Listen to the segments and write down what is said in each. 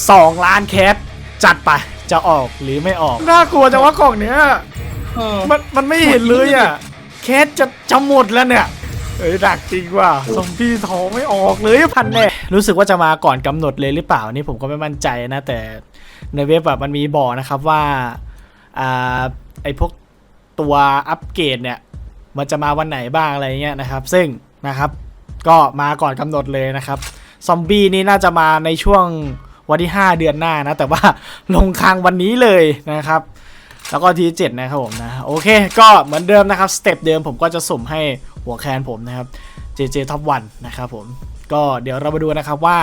2 ล้านแคสจัดไปจะออกหรือไม่ออก น่ากลัวจังว่ากล่องเนี้ยเออมันมันไม่เห็นเลยอะแคสจะจะหมดแล้วเนี่ยเอ้ยดักจริงว่ะซอมบี้ทองไม่ออกเลยพันแน่รู้สึกว่าจะมาก่อนกำหนดเลยหรือเปล่านี่ผมก็ไม่มั่นใจนะแต่ในเว็บแบบมันมีบอกนะครับว่าอ่าไอพวกตัวอัปเกรดเนี่ยมันจะมาวันไหนบ้างอะไรเงี้ยนะครับ ซึ่งนะครับก็มาก่อนกำหนดเลยนะครับ ซอมบี้นี่น่าจะมาในช่วง วันที่ 5 เดือนหน้านะ แต่ว่าลงค้างวันนี้เลยนะครับ แล้วก็ทีเจ็ดนะครับผมนะ โอเค ก็เหมือนเดิมนะครับสเต็ปเดิมผมก็จะสุ่มให้หัวแคนผมนะครับ JJ Top 1นะครับผม ก็เดี๋ยวเรามาดูนะครับว่า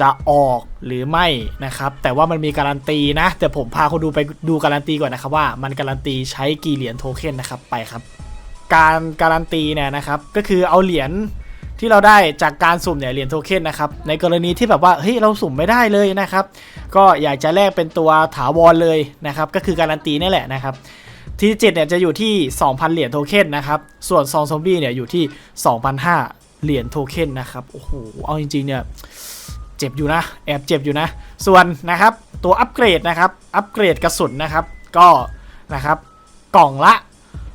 จะออกหรือไม่นะครับ แต่ว่ามันมีการันตีนะ แต่ผมพาคนดูไปดูการันตีก่อนนะครับว่ามันการันตีใช้กี่เหรียญโทเค็นนะครับไปครับ การการันตีเนี่ยนะครับก็คือเอาเหรียญ ที่เราได้จากการสุ่มเนี่ยเหรียญโทเค็นนะครับในกรณีที่แบบว่าเฮ้ยเราสุ่มไม่ได้เลยนะครับก็อยากจะแลกเป็นตัวถาวรเลยนะครับก็คือการันตีนี่แหละนะครับที่7เนี่ยจะอยู่ที่ 2,000 เหรียญโทเค็นนะครับส่วนซองซอมบี้เนี่ยอยู่ที่ 2,500 เหรียญโทเค็นนะครับโอ้โหเอาจริงๆเนี่ยเจ็บอยู่นะแอบเจ็บอยู่นะ ส่วนนะครับตัวอัปเกรดนะครับอัปเกรดกระสุนนะครับก็นะครับกล่องละ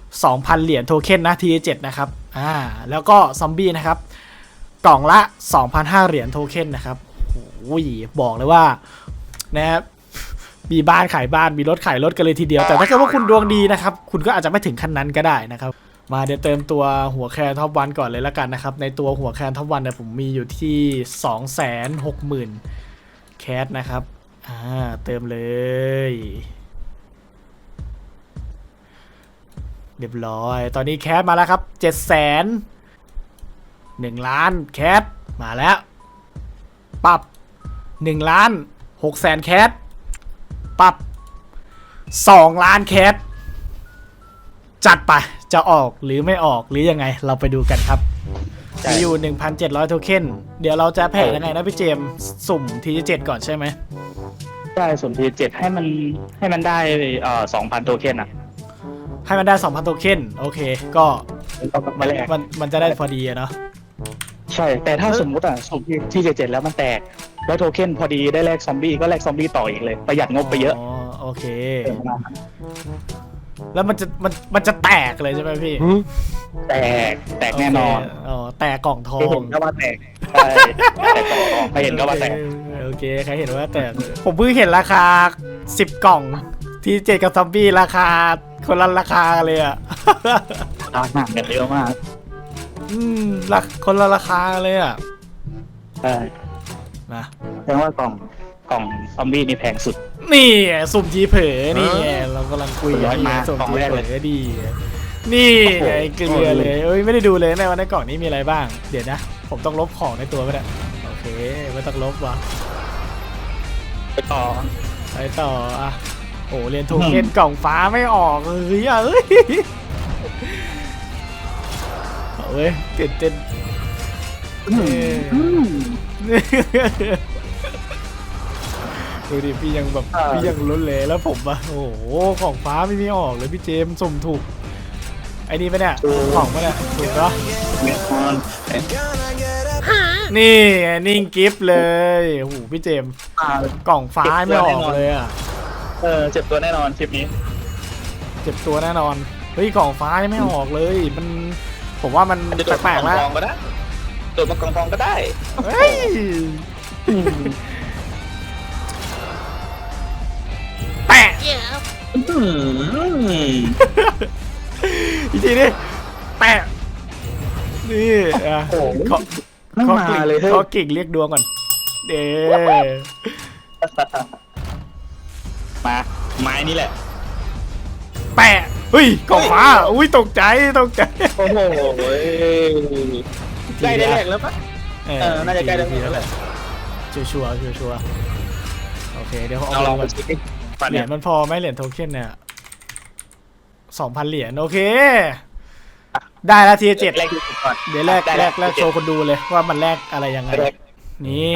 2,000 เหรียญโทเค็นนะ T7 นะครับอ่าแล้วก็ซอมบี้นะครับ กล่องละ 2,500 เหรียญโทเค็นนะครับโอ้ยบอกเลยว่านะครับมีบ้านขายบ้านมีรถขายรถกันเลยทีเดียว แต่ถ้าเกิดว่าคุณดวงดีนะครับ คุณก็อาจจะไม่ถึงขั้นนั้นก็ได้นะครับ มาเดี๋ยวเติมตัวหัวแคนท็อปวันก่อนเลยละกันนะครับ ในตัวหัวแคนท็อปวันเนี่ยผมมีอยู่ที่ 260,000 แคสนะครับ อ่า เติมเลย เรียบร้อย ตอนนี้แคสมาแล้วครับเจ็ดแสน หนึ่งล้านแคสมาแล้วปับหนึ่งล้านหกแสนแคสปับสองล้านแคสจัดไป จะออกหรือไม่ออกหรือยังไง เราไปดูกันครับใช่มีอยู่ 1,700 โทเค็น เดี๋ยวเราจะแผ่ยังไงนะพี่เจมส์สุ่มทีเจ็ดก่อนใช่ไหมได้ส่วนทีเจ็ดให้มันให้มันได้เอ่อสองพันโทเค็นอะ ให้มันได้ 2,000 โทเค็น โอเค ก็ต้องมาแลกมันมันจะได้พอดีอะเนาะ ใช่ แต่ถ้าสมมุติอะสมที่เจ็ดแล้วมันแตก แล้วโทเค็นพอดีได้แลกซอมบี้ก็แลกซอมบี้ต่ออีกเลย ประหยัดงบไปเยอะอ๋อโอเค แล้วมันจะมันมันจะแตกเลยใช่ไหมพี่แตกแตกแน่นอนโเคอ๋อแตกกล่องทอใครเห็งนก็ว่าแตกใช่แตกต่อใครเห็นก็ว่าแตกโอเคใครเห็นว่าแตกผมเพิ่งเห็นราคา10กล่องที่เจ็ดกับซอมบี้ราคาคนละราคาเลยอะราคาห่างกันเยอะมาก อืมราคนละราคาเลยอะใช่นะแสดงว่ากล่องกล่องซอมบี้นี่แพงสุด นี่ไงสุ่มทีเผลอนี่ไงเรากำลังคุยร้อยมาสุ่มกล่องทีแรกเผลเลยอดี นี่ไงโอ้โหเกลือเลยเอ้ยไม่ได้ดูเลยในวันในกล่องนี้มีอะไรบ้าง เดี๋ยวนะ ผมต้องลบของในตัวไปแหละโอเคไม่ต้องลบว่ะไปต่อไปต่ออะโอ้เรียนโทเค็นกล่องฟ้าไม่ออกเลยอะเอ้ย เอาเว้ยตื่นเต้นอืมอืมดูดิพี่ยังแบบเออพี่ยังลุ้นเลยแล้วผมอะโอ้โหของฟ้าไม่มีออกเลยพี่เจมส์สุ่มถูกไอ้นี่ปะเนี่ยของปะเนี่ยถูกปะเมียคอนนี่ไงนิ่งกิฟต์เลยโอ้โหพี่เจมส์อ่ากล่องฟ้าไม่ออกเลยอะเออเจ็บตัวแน่นอนคลิปนี้ เจ็บตัวแน่นอนเฮ้ยกล่องฟ้ายังไม่ออกเลยมัน ผมว่ามันจะโดดแปลกๆมาแล้วกองก็ได้โดดมากองทองก็ได้เฮ้ยแปะอืมอีกทีนี่แปะนี่อะโอ้โหขอไม่ขอมากิ่งเลยเฮ้ยขอกิ่งเรียกดวงก่อนเด้มาไม้นี่แหละ แปะ เฮ้ยกล่องฟ้าอุ้ยตกใจตกใจโอ้โหใกล้ได้แรกแล้วปะเออน่าจะใกล้ได้ทีแล้วแหละชัวร์ชัวร์ชัวชัวโอเคเดี๋ยวเอาลองไปไปเช็คดิฟันเหรีเนี่ยญมันพอไหมเหรียญโทเค็นเนี่ยสองพันเหรียญโอเค ได้แล้วทีเจ็ดแรกที่สุดก่อนเดี๋ยวแรกแรกแรกโชว์คนดูเลยว่ามันแรกอะไรยังไงนี่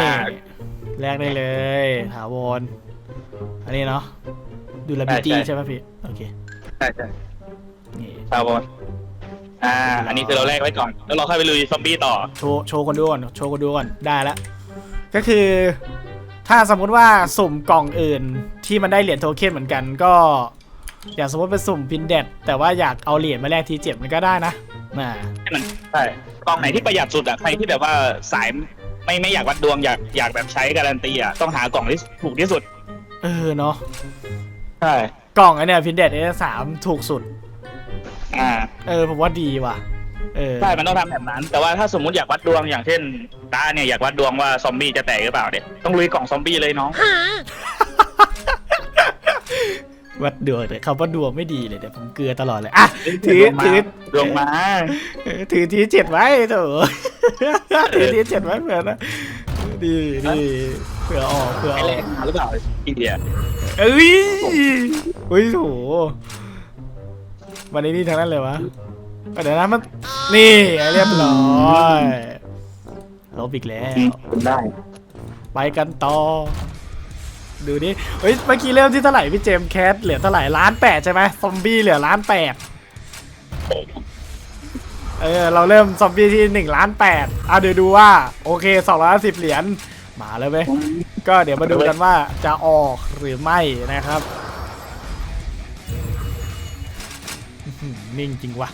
แรกได้เลยถาวรอันนี้เนาะดูแลบิตี้ใช่ใช่ไหมพี่โอเค ช่ใช่นี่ ตาบอลอ่า อันนี้คือเราแรกไว้ก่อน แล้วเราค่อยไปลุยซอมบี้ต่อ โชว์โชว์คนดูก่อนโชว์คนดูก่อนได้แล้วก็คือ ถ้าสมมุติว่าสุ่มกล่องอื่นที่มันได้เหรียญโทเค็นเหมือนกันก็ อย่างสมมติเป็นสุ่มพินเด็ดแต่ว่าอยากเอาเหรียญมาแลกทีเจ็บมันก็ได้นะน่ะให้มันใช่กล่องไหนที่ประหยัดสุดอะใครที่แบบว่าสายไม่ไม่อยากวัดดวงอยากอยากแบบใช้การันตีอะต้องหากล่องที่ถูกที่สุด เออเนาะ ใช่ กล่องไอเนี่ยพินเด็ดเอสามถูกสุด อ่าเออผมว่าดีว่ะ เออ ใช่มันต้องทำแบบนั้น แต่ว่าถ้าสมมุติอยากวัดดวงอย่างเช่นตาเนี่ยอยากวัดดวงว่าซอมบี้จะแตกหรือเปล่าเนี่ยต้องลุยกล่องซอมบี้เลยน้องวัดดวงเลยคำว่าดวงไม่ดีเลยเดี๋ยวผมเกลือตลอดเลยอะถือดวงมาถือดวงมาเออถือทีเจ็ดไว้เถอะถือทีเจ็ดไว้เผื่อนะดีดีเผื่อออกเผื่อไออแรอกงมาหรือเปล่าอีเดีย เอ้ย เฮ้ยโถวันนี้นี่ทั้งนั้นเลยวะเดี๋ยวนะมันนี่เรียบร้อยลบอีกแล้วได้ ไปกันต่อ ดูดิเฮ้ยเมื่อกี้เริ่มที่เท่าไหร่พี่เจมแคทเหลือเท่าไหร่ล้านแปดใช่ไหมซอมบี้เหลือล้านแปดเออเราเริ่มซอมบี้ที่หนึ่งล้านแปดอะเดี๋ยวดูว่า โอเคสองร้อยสิบเหรียญมาแล้วเว้ยก็เดี๋ยวมาดูกันว่าจะออกหรือไม่นะครับ นิ่งจริงวะ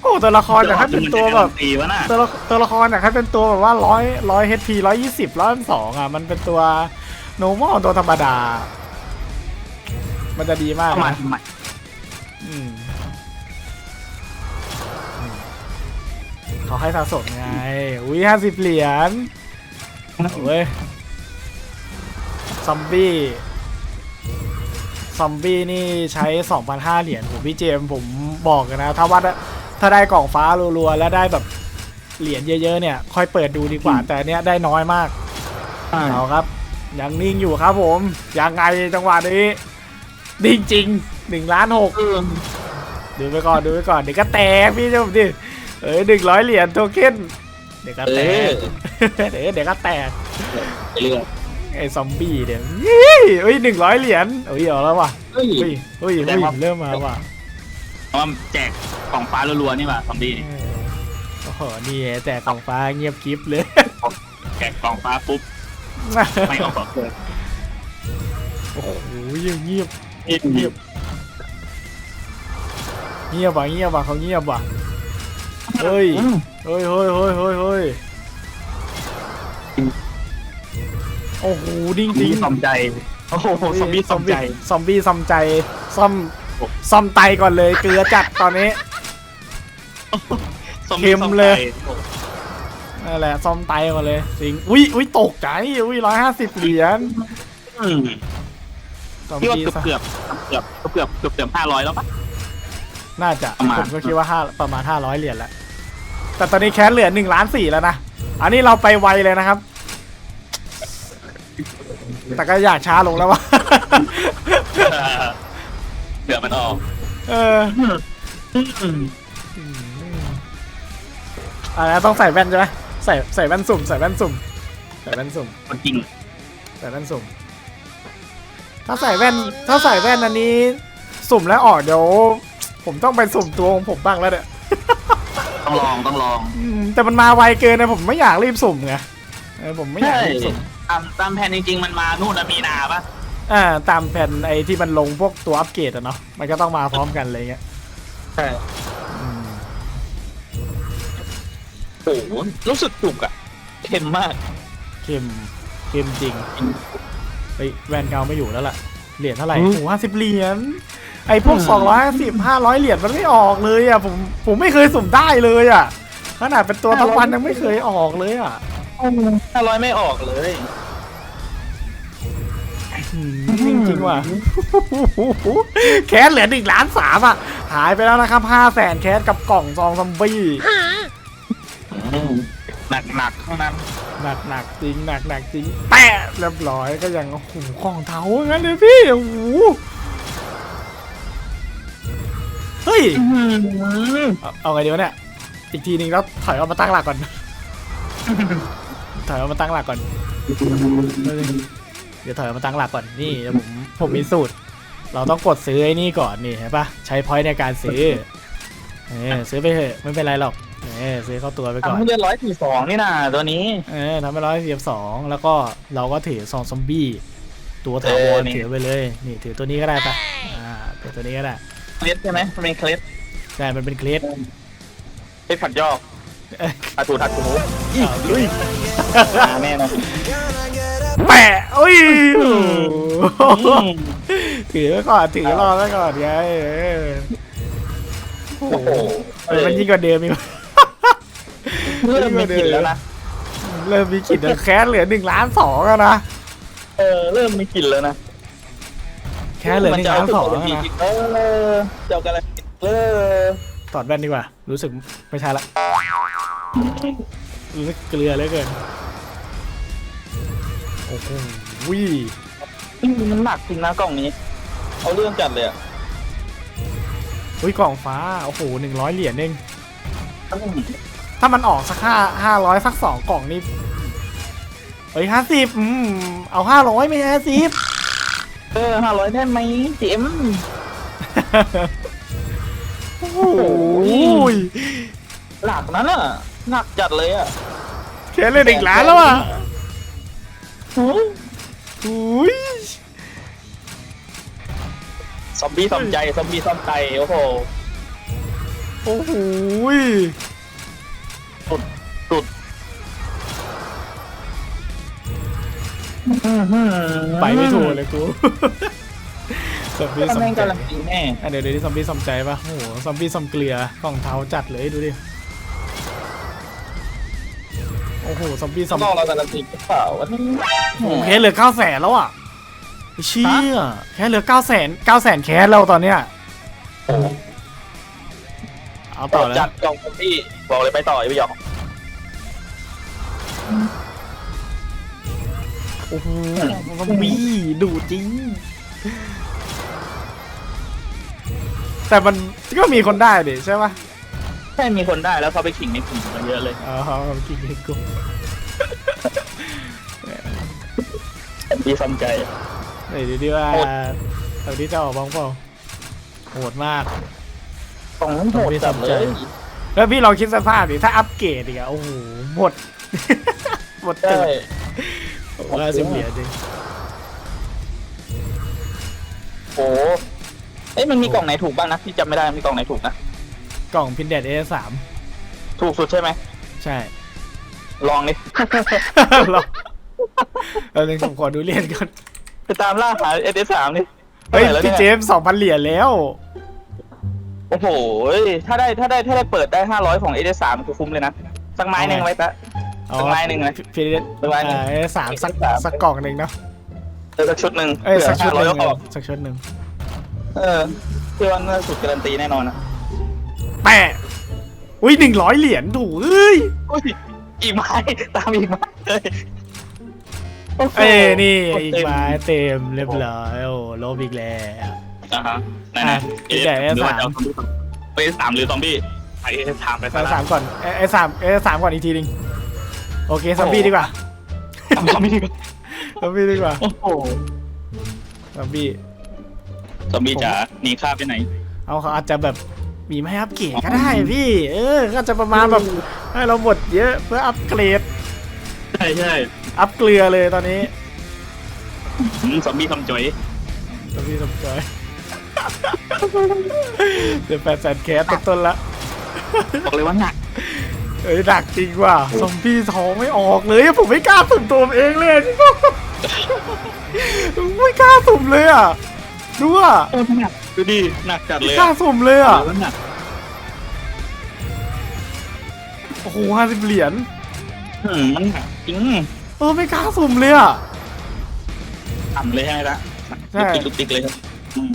โอ้ตัวละครแต่ถ้าเป็นตัวแบบตีวะน่ะตัวละตัวละครนะครับเป็นตัวแบบว่าร้อยร้อยเฮพีร้อยยี่สิบร้อยสองอะมันเป็นตัวโนมอลตัวธรรมดา มันจะดีมากเข้ามานะทำไมอืมอืมเขาให้สะสมไง อุ้ยห้าสิบเหรียญโอ้ยซอมบี้ ซอมบี้นี่ใช้ 2,500 เหรียญผมพี่เจมส์ผมบอกกันนะ ถ้าว่าถ้าได้กล่องฟ้ารัวๆ แล้วได้แบบเหรียญเยอะๆ เนี่ย ค่อยเปิดดูดีกว่า แต่อันเนี้ยได้น้อยมากเอาครับ ยังนิ่งอยู่ครับผม ยังไงจังหวะนี้นิ่งจริงหนึ่งล้านหกดูไปก่อนดูไปก่อนเดี๋ยวก็แตกพี่เจ้าดิเอ้ยหนึ่งร้อยเหรียญโทเค็นเดี๋ยวก็แตกเดี๋ยวเดี๋ยวก็แตกไปเรื่อย ไอ้ซอมบี้เดี๋ยวยี่เอ้ยหนึ่งร้อยเหรียญเอ้ยเอาแล้วว่ะเฮ้ย เฮ้ยเฮ้ยแสดเฮ้งยว่า เริ่มมาว่ะเพราะว่าแจกกล่องฟ้ารัวๆนี่ป่ะซอมบี้นี่เออโอ้โหนี่แต่กล่องฟ้าเงียบกริฟเลยแจกกล่องฟ้าปุ๊บไม่ออกก่อนเลยโอ้โหเงียบเงียบเงียบเงียบเงียบว่ะเงียบว่ะเขาเงียบว่ะเฮ้ยเฮ้ยเฮ้ยเฮ้ยเฮ้ยเฮ้ย โอ้โหดิ้งซอมดิ้บี้งซอมใจโอ้โหซอมบี้ซอมใจซอมบี้ซอมใจซ่อมซ่อมไตก่อนเลยเกลือจัดตอนนี้ซอมบี้ซอมเค็มใจเลยนั่นแหละซ่อมไตก่อนเลยจริงอุ้ยอุ้ยตกใจอุ้ยร้อยห้าสิบเหรียญอืมซอมพี่ว่าบี้เกือบเกือบเกือบเกือบเกือบเกือบห้าร้อยแล้วปะน่าจะประมาณผมก็คิดว่าห้าประมาณห้าร้อยเหรียญแล้วแต่ตอนนี้แคสเหลือหนึ่งล้านสี่แล้วนะอันนี้เราไปไวเลยนะครับ แต่ก็อยากช้าลงแล้ววะเกือบมันออกเอออะไรนะต้องใส่แว่นใช่ไหมใส่ใส่แว่นสุ่ม ใส่แว่นสุ่ม ใส่แว่นสุ่มคนจริงใส่แว่นสุ่ม ถ้าใส่แว่น ถ้าใส่แว่นอันนี้ สุ่มแล้วออกเดี๋ยวผมต้องไปสุ่มตัวของผมบ้างแล้วเนี่ยต้องลองต้องลอง อืมแต่มันมาไวเกินนะผมไม่อยากรีบสุ่มไงเออผมไม่อยากรีบสุ่มตามตามแผนจริงๆ มันมานู่นนะมีนาปะอ่าตามแผ่นไอ้ที่มันลงพวกตัวอัปเกรดอะเนาะมันก็ต้องมาพร้อมกันอะไรเงี้ยใช่อืมโอ้โหรู้สึกจุกอะเค็มมากเข้มเข้มจริงเฮ้ยแวนเกาไม่อยู่แล้วล่ะ เหรียญเท่าไหร่อืมโอ้ห้าสิบเหรียญไอ้พวกสองร้อยสิบห้าร้อยเหรียญมันไม่ออกเลยอะผมผมไม่เคยสุ่มได้เลยอะขนาดเป็นตัวทั้งวันยังไม่เคยออกเลยอะ ห้าร้อยไม่ออกเลย อืมจริงๆว่ะแคสเหลือหนึ่งล้านสามอะ หายไปแล้วนะครับห้าแสนแคสกับกล่องซองซัมบี้หนักหนักๆเท่านั้นหนักหนักจริงหนักหนักจริงแปะเรียบร้อยก็ยังโอ้โหของเท้างั้นเลยพี่โอ้โหเฮ้ยเอาเอาไงดีวะเนี่ยอีกทีนึงแล้วถอยเอามาตั้งหลักก่อนถอยเอามาตั้งหลักก่อน เดี๋ยวถอยเอามาตั้งหลักก่อนนี่เดี๋ยวผมผมมีสูตร เราต้องกดซื้อไอ้นี่ก่อนนี่เห็นปะใช้พอยต์ในการซื้อเออซื้อไปเถอะไม่เป็นไรหรอกเนี่ยซื้อเข้าตัวไปก่อนทำให้เลือดร้อยสี่สองนี่นะตัวนี้เออทำไปร้อยสิบสองแล้วก็เราก็ถือซองซอมบี้ตัวถาวเอรอนี่ถือไปเลยนี่ถือตัวนี้ก็ได้ปะอ่าถือตัวนี้ก็ได้เคล็ดใช่ไหมมันเป็นเคล็ดใช่มันเป็นเคลสเคล็ดผัดยอกเอ้ยผัดถูถัดถูเอาลุยมาแน่นอนแปะอุ้ยอืมถือไว้ก่อนถือรอไว้ก่อนไงเออโอ้โหเออมันยิ่งกว่าเดิมอีกเริ่มมีกลิ่นแล้วนะเริ่มมีขีดแคสเหลือหนึ่งล้านสองแล้วนะเออเริ่มมีกลิ่นแล้วนะแค่เหลือหนึ่งล้านสองแล้วนะเออเจ้ากันแล้วเออถอดแว่นดีกว่า รู้สึกไม่ใช่ละรู้สึกเกลือเหลือเกินโอ้โหวิมันหนักจริงนะกล่องนี้เอาเรื่องจัดเลยอะอุ้ยกล่องฟ้า โอ้โหหนึ่งร้อยเหรียญเองถ้ามันออกสักห้าห้าร้อยสักสองกล่องนี่เฮ้ยห้าสิบอืมเอาห้าร้อยไม่ห้าสิบ เออห้าร้อยได้ไหมเจมโอ้โหหนักนั้นอะหนักจัดเลยอะ แค่เลยหนึ่งล้านแล้วอะ อุ้ยซอมบี้ซอมใจซอมบี้ซอมใจโอ้โหโอ้โหสุดอื้อหือไปไม่ถูกเลยกูซอมบี้ก็ซอมแม่งใจการันตีแน่ อะเดี๋ยวเดี๋ยวนี้ซอมบี้ซอมใจปะโอ้โหซอมบี้ซอมเกลือกล่องเท้าจัดเลยดูดิ อ้โหซอมบี้ซอมนอกเราการันตีหรือเปล่าวันนี้โอ้โหแค่เหลือเก้าแสนแล้วอะไอ้เชี่ยแค่เหลือเก้าแสนเก้าแสนแคสแล้วตอนเนี้ยโอ้โหเอาต่อเลยจัดกล่องซอมบี้บอกเลยไปต่ออย่าไปหยอกโอ้โหซอมบี้ดูจริง แต่มันก็มีคนได้ดิใช่ปะใช่มีคนได้แล้วเขาไปขิงในกลุ่มมาเยอะเลย อ๋อกินเล็กกูมีซอมใจไหนดูดิว่าโหดตอนนี้จะออกบ้างเปล่าโหดมากกล่องนั้นโหดจัดเลยแล้วพี่ลองคิดสภาพดิถ้าอัปเกรดอีกอะโอ้โหหมด หมดใช่เกิดว่าสิบเหรียญจริงโอ้โหเอ้ยมันมีกล่องไหนถูกบ้างนะที่จำไม่ได้มีกล่องไหนถูกนะ กล่องพินเดตเอสามถูกสุดใช่ไหม ใช่ลองดิลองเราเลยผมขอดูเหรียญก่อน ไปตามล่าหาเอเดสามนี่เฮ้ยท่าไหร่แล้วพี่นี่เจมสองพันเหรียญแล้ว โอ้โห ถ้าได้ถ้าได้ถ้าได้เปิดได้ห้าร้อยของเอเดสามคือคุ้มเลยนะ สักไม้หนึ่งไว้ปะ สักไม้หนึ่งไหมพินเดตสักไม้หนึ่งเอสามสักสามสักกล่องหนึ่งเนาะเออสักชุดหนึ่งเอ้ยสักชุดหร้อยนึ่งก็ออกสักชุดหนึ่ง เออเชื่อว่าน่าสุดการันตีแน่นอนนะ แปะอุ้ยหนึ่งร้อยเหรียญถูกเอ้ยอุ้ยอีกไม้ตามอีกไม้เลยโโหเอ้ยนี่กดอีกเต็มไม้เต็มเรียบร้อยโอ้ลบอีกแล้ว อ่าฮะนั่นอะนะอีกแต่หรือว่าสามจะเอาเอเดสามหรือซอมบี้ไอเอเดสามไปไอ้ซะสามก่อนไอ้ไอ้สามไอ้สามก่อนอีกทีหนึงโอเคซอมบี้ดีกว่าซอมบี้ดีกว่าซอมบี้ดีกว่าโอ้โหซอมบี้ซอมบี้จ๋าหนีข้าไปไหนเอาเขาอาจจะแบบ มีไม่อัปเกรดก็ได้พี่ เออ ก็จะประมาณแบบให้เราหมดเยอะเพื่ออัปเกรด ใช่ใช่อัปเกลือเลยตอนนี้ซอมบี้ทำจ่อยซอมบี้สมใจเดี๋ยวแปดแสนแคสต้นๆละ บอกเลยว่าหนักเอ้ยดักจริงว่ะซอมบี้ท้องไม่ออกเลยผมไม่กล้าสุ่มตัวเองเลยจริงๆไม่กล้าสุ่มเลยอะดูอะโอ้หนัก ดูดิหนักจัดเลไม่ยกล้าสุ่มเลยอะว่าหนักโอ้โหห้าสิบเหรียญอืมมันหนักจริงเออไม่กล้าสุ่มเลยอะต่ำเลยใช่ไหมล่ะใช่ติ๊กติ๊กติ๊กเลยครับอืม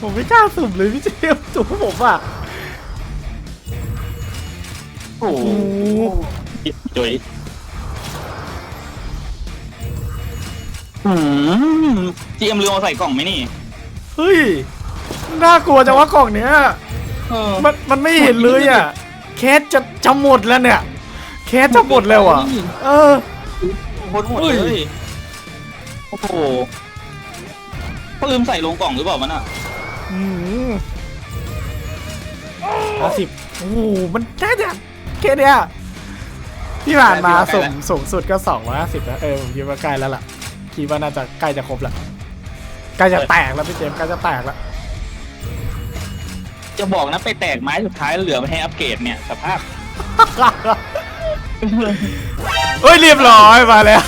โอ้โหโอ้โหจ่อยอืมจีเอ็มลืมเอาใส่กล่องไหมนี่ เฮ้ย น่ากลัวจังว่ากล่องเนี้ยเออมันมันไม่เห็นเลยอะแคสจะจะหมดแล้วเนี่ยแคสจะหมดแล้วอะ เออหมดหมดเลยโอ้โหเขาลืมใส่ลงกล่องหรือเปล่ามันอะห้าสิบโอ้โหมันน่าจะแค่เนี้ยที่ผ่านมาสูงสูงสุดก็สองร้อยห้าสิบแล้วเออผมคิดว่าใกล้แล้วล่ะคิดว่าน่าจะใกล้จะครบละใกล้จะแตกแล้วพี่เจมส์ใกล้จะแตกแล้ว จะบอกนะไปแตกไม้สุดท้ายเหลือไม่ให้อัปเกรดเนี่ยสภาพ เฮ้ยเรียบร้อยมาแล้ว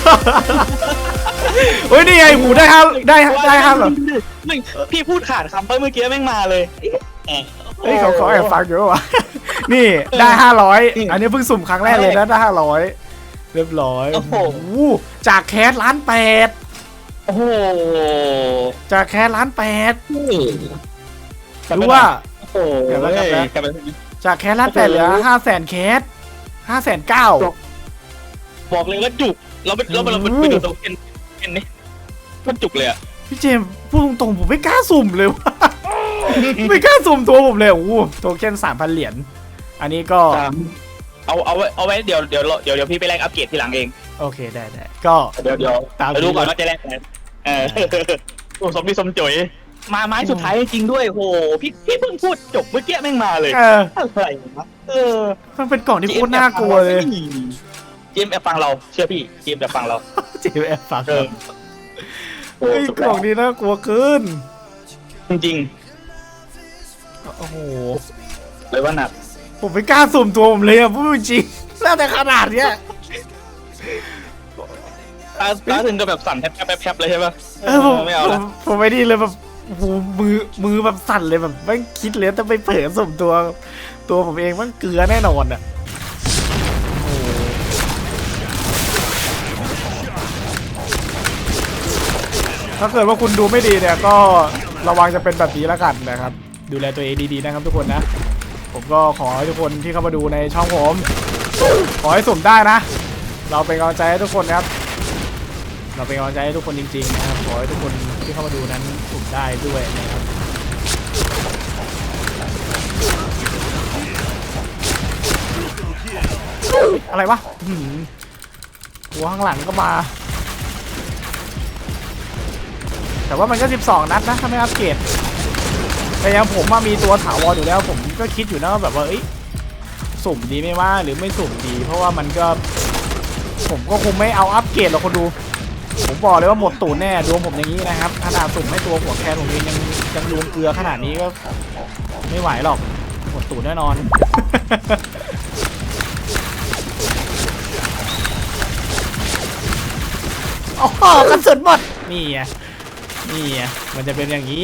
เฮ้ยนี่ไงหูได้ห้าได้ได้ห้าเหรอไม่พี่พูดขาดคำไปเมื่อกี้แม่งมาเลยแอะเฮ้ยเขาขอแอบฟังอยู่วะนี่ได้ห้าร้อยอันนี้เพิ่งสุ่มครั้งแรกเลยนะได้ห้าร้อยเรียบร้อยโอ้โหจากแคสล้านแปดโอ้โหจากแคสล้านแปดกลับรู้ไปว่า โอ้โหกลับแล้ว กลับแล้วกลับไปจากแคสล้านแปดเหลือห้าแสนแคสห้าแสนเก้า บอกเลยว่าจุก เราไปเราไปเราไปโอ้โหไปดูตัวเอ็นเอ็นนี่มันจุกเลยอะพี่เจมส์พูดตรงๆผมไม่กล้าสุ่มเลยว่ะไม่กล้าสุ่มตัวผมเลยโอ้โหโทเค็นสามพันเหรียญอันนี้ก็ เอาเอาไว้เอาไว้เดี๋ยวเดี๋ยวเดี๋ยวเดี๋ยวพี่ไปแลกอัปเกรดทีหลังเอง โอเคได้ได้ก็ เดี๋ยวเดี๋ยวตาม ไปดูก่อนว่าจะแลกอะไรเออโอ้สมพี่สมจุ๋ย มาไม้สุดท้ายจริงๆด้วยโหพี่พี่เพิ่งพูดจบเมื่อกี้แม่งมาเลยเอออะไรวะเออมันเป็นกล่องที่โคตรน่ากลัวเลยเจมส์แอบฟังเราเชื่อพี่เจมส์แอบฟังเราเจมส์แอบฟังเออโอ้เฮ้ยสุดกล่องนี้น่ากลัวเกินจริงโอ้โหๆเลยว่าหนักผมไม่กล้าสุ่มตัวผมเลยอะพูดจริงน่าแต่ขนาดเนี้ยตาตาถึงกับแบบสั่นแทบแทบแทบเลยใช่ปะเออผมไม่เอาผละมผมไม่ดีเลยแบบ โอ้โหมือมือแบบสั่นเลยแบบไม่คิดเลยจะไปเผลอสมตัว ตัวผมเองมันเกลือแน่นอนอะโอ้โหถ้าเกิดว่าคุณดูไม่ดีเนี่ยก็ระวังจะเป็นแบบนี้แล้วกันนะครับ ดูแลตัวเองดีๆนะครับทุกคนนะ ผมก็ขอให้ทุกคนที่เข้ามาดูในช่องผม ขอให้สมได้นะ เราเป็นกำลังใจให้ทุกคนนะครับ เราเป็นกำลังใจให้ทุกคนจริงๆนะครับ ขอให้ทุกคน ที่เข้ามาดูนั้นสุ่มได้ด้วยนะครับอะไรวะหือหัวข้างหลังก็มา แต่ว่ามันก็ 12 นัดนะถ้าไม่อัปเกรดแต่ยังผมว่ามีตัวถาวรอยู่แล้ว ผมก็คิดอยู่นะว่าแบบว่าเอ้สุ่มดีไหม่ว่าหรือไม่สุ่มดี เพราะว่ามันก็ ผมก็คงไม่เอาอัปเกรดหรอกคนดู ผมบอกเลยว่าหมดตูนแน่ดวงผมอย่างนี้นะครับขนาดสุ่มให้ตัวหัวแคนผมเองยังยังรวมเกลือขนาดนี้ก็ไม่ไหวหรอกหมดตูนแน่นอนโอ้โหกระสุนหมดนี่ไงนี่ไงมันจะเป็นอย่างนี้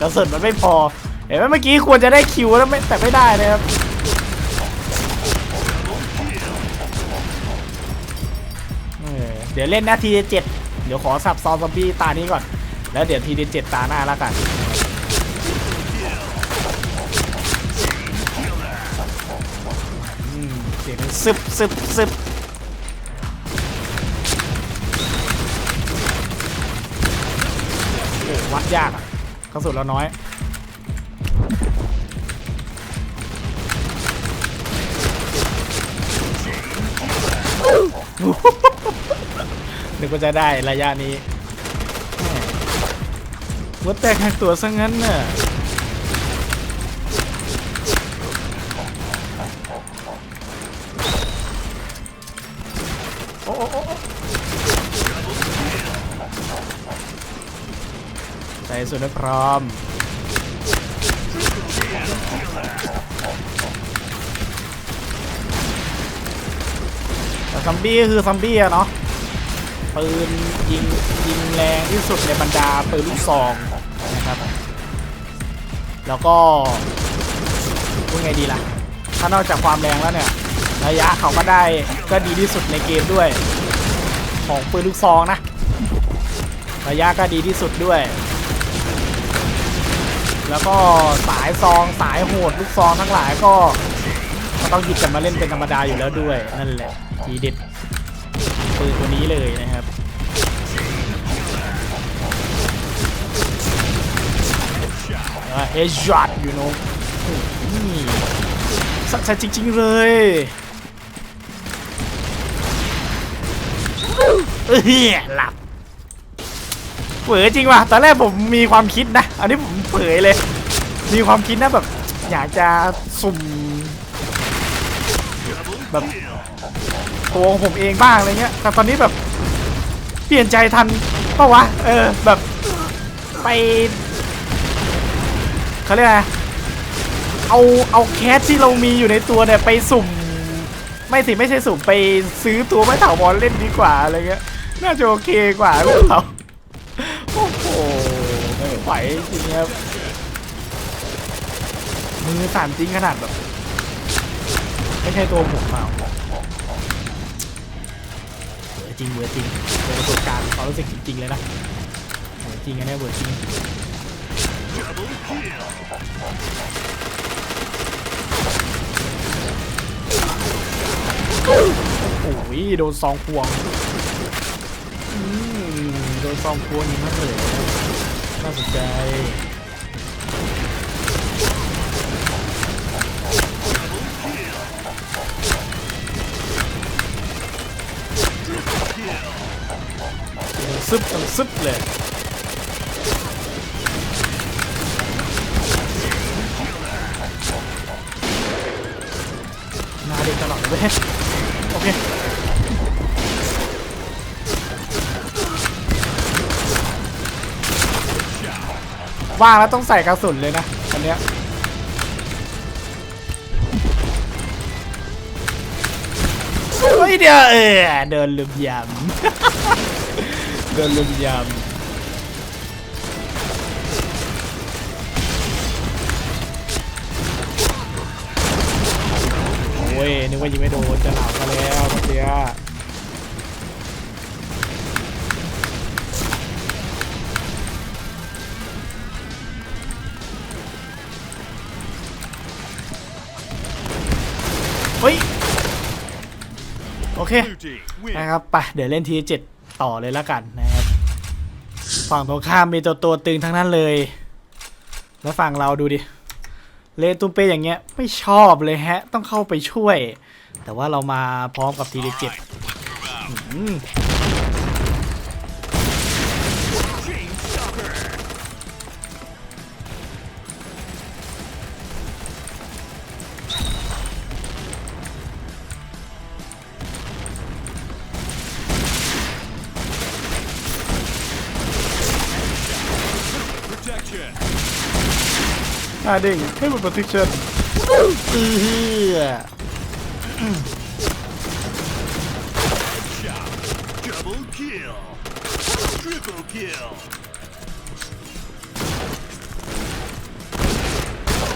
กระสุนมันไม่พอเห็นไหมเมื่อกี้ควรจะได้คิวแล้วไม่แต่ไม่ได้นะครับ เดี๋ยวเล่นหน้าทีเจ็ดเดี๋ยวขอสับซอนซอมบี้ตานี้ก่อน แล้วเดี๋ยวทีเจ็ดตาหน้าแล้วกันเสียงซึบซึบซึบโอ้วัดยากอะกระสุนเราน้อย นึกว่าจะได้ระยะนี้แหม่หัวแตกหักตัวซะงั้นน่ะโอ้โอ้ใจสุดนะพร้อมแต่ซอมบี้ก็คือซอมบี้อะเนาะ ปืนยิงยิงแรงที่สุดในบรรดาปืนลูกซองนะครับ แล้วก็พูดไงดีล่ะ ถ้านอกจากความแรงแล้วเนี่ย ระยะเขาก็ได้ก็ดีที่สุดในเกมด้วย ของปืนลูกซองนะ ระยะก็ดีที่สุดด้วย แล้วก็สายซองสายโหดลูกซองทั้งหลายก็ก็ต้องหยิบกันมาเล่นเป็นธรรมดาอยู่แล้วด้วย นั่นแหละทีเด็ด ปืนตัวนี้เลยนะครับเอชช็อตอยู่โน้นี่สักใจจริง ๆ เลยเอ้ยหลับเผลอจริงว่ะตอนแรกผมมีความคิดนะ อันนี้ผมเผยเลย มีความคิดนะแบบ อยากจะสุ่ม แบบ ตัวของผมเองบ้างอะไรเงี้ย แต่ตอนนี้แบบเปลี่ยนใจทันปะวะ เออแบบไปเขาเรียกอะไรเอาเอาแคสที่เรามีอยู่ในตัวเนี่ยไปสุ่ม ไม่สิไม่ใช่สุ่มไปซื้อตัวไม่ถาวรเล่นดีกว่าอะไรเงี้ย น่าจะโอเคกว่าหรือเปล่าโอ้โหไม่ไหวจริงครับมือสั่นจริงขนาดแบบ ไม่ใช่ตัวผมเปล่า จริงเวอร์จริงเป็นประสบการณ์ความรู้สึกจริงๆเลยนะเวอร์จริงอันเนี้ยเวอร์จริงโอ้โหโดนซองพวงโดนซองพวงนี่มากเลยน่าสนใจ ซึบตังซึบเลยนาเด็กตลอดเลยเว้ยโอเคว่างแล้วต้องใส่กระสุนเลยนะอันเนี้ย เดียวเออเดินลืมยำเดินลืมยำโอ้ยนึกว่ายิงไม่โดนจะหลามาแล้วเมื่อกี้ เคนะครับไปเดี๋ยวเล่นทีเจ็ดต่อเลยแล้วกันนะครับฝั่งตรงข้ามมีตัวตัวตึงทั้งนั้นเลย แล้วฝั่งเราดูดิเลตุ้มเป้อย่างเงี้ยไม่ชอบเลยฮะ ต้องเข้าไปช่วย แต่ว่าเรามาพร้อมกับทีเจ็ด อ่าเด้งให้มัน protection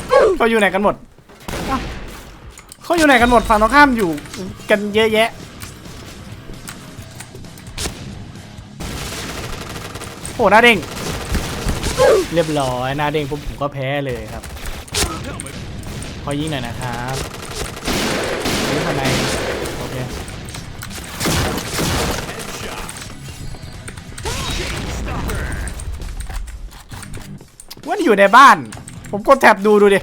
เออเขาอยู่ไหนกันหมด เขาอยู่ไหนกันหมดฝั่งตรงข้ามอยู่กันเยอะแยะ โอ้หน้าเด้ง เรียบร้อยหน้าเด้งปุ๊บผมก็แพ้เลยครับ ขอยิงหน่อยนะครับนี่ข้างในโอเคว่าอยู่ในบ้าน ผมกดแท็บดูดูดิ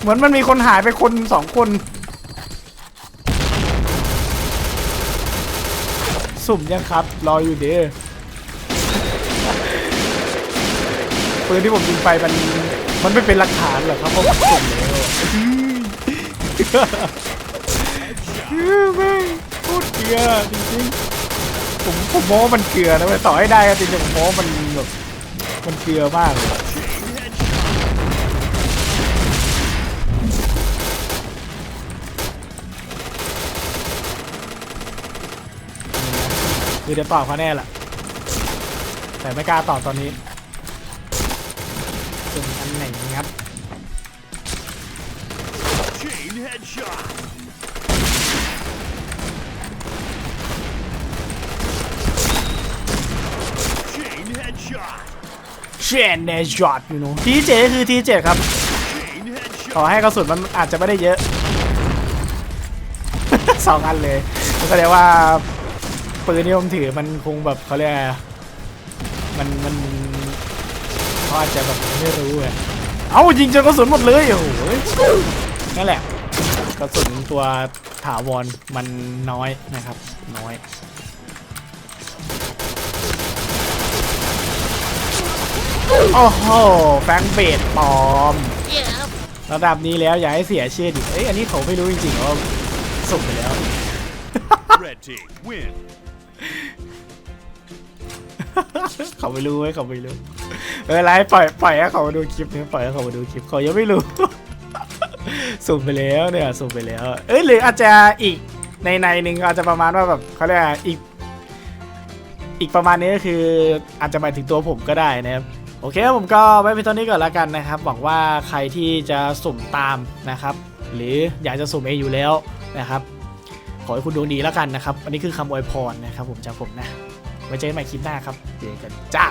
เหมือนมันมีคนหายไปคนสองคน สุ่มยังครับ รออยู่เด้อ ปืนที่ผมยิงไปมันมันไม่เป็นหลักฐานเหรอครับเพราะผมสุ่มแล้วแม่งโคตรเกลือจริงๆผมผมโม้มันเกลือนะเว้ยต่อให้ได้ก็จริงๆผมโม้มันแบบมันเกลือมากเลยคือเดี๋ยวตอบเขาแน่แหละแต่ไม่กล้าตอบตอนนี้ ส่วนอันไหนงัด Chain headshot. Chain headshot. เชนเนจอดอยู่นูทีเจคือทีเจครับ ขอให้กระสุนมันอาจจะไม่ได้เยอะ สองอันเลยแสดงว่าปืนที่ผมถือมันคงแบบเขาเรียกมันมัน เขาอาจจะแบบไม่รู้ไงเอ้ายิงจนกระสุนหมดเลยโอ้โหนั่นแหละกระสุนตัวถาวรมันน้อยนะครับ น้อยโอ้โหแฟงเบดปลอม ระดับนี้แล้วอย่าให้เสียชื่อดิเอ้ยอันนี้เขาไม่รู้จริงๆว่าสุ่มไปแล้ว Red team win. เขาไม่รู้ไว้ยเขาไม่รู้เออไรปล่อยปล่อยให้เขามาดูคลิปนี้ปล่อยให้เขามาดูคลิปเขายังไม่รู้ สุ่มไปแล้วเนี่ยสุ่มไปแล้ว เอ้ยหรืออาจจะอีกในในหนึ่งอาจจะประมาณว่าแบบเขาเรียกอีก อีกประมาณนี้ก็คืออาจจะหมายถึงตัวผมก็ได้นะครับโอเคผมก็ไว้เป็นตอนนี้ก่อนแล้วกันนะครับหวังว่าใครที่จะสุ่มตามนะครับ หรืออยากจะสุ่มเองอยู่แล้วนะครับ ขอให้คุณดวงดีแล้วกันนะครับ อันนี้คือคำอวยพรนะครับผมจากผมนะ ไว้เจอกันใหม่คลิปหน้าครับ เจอกันจ้า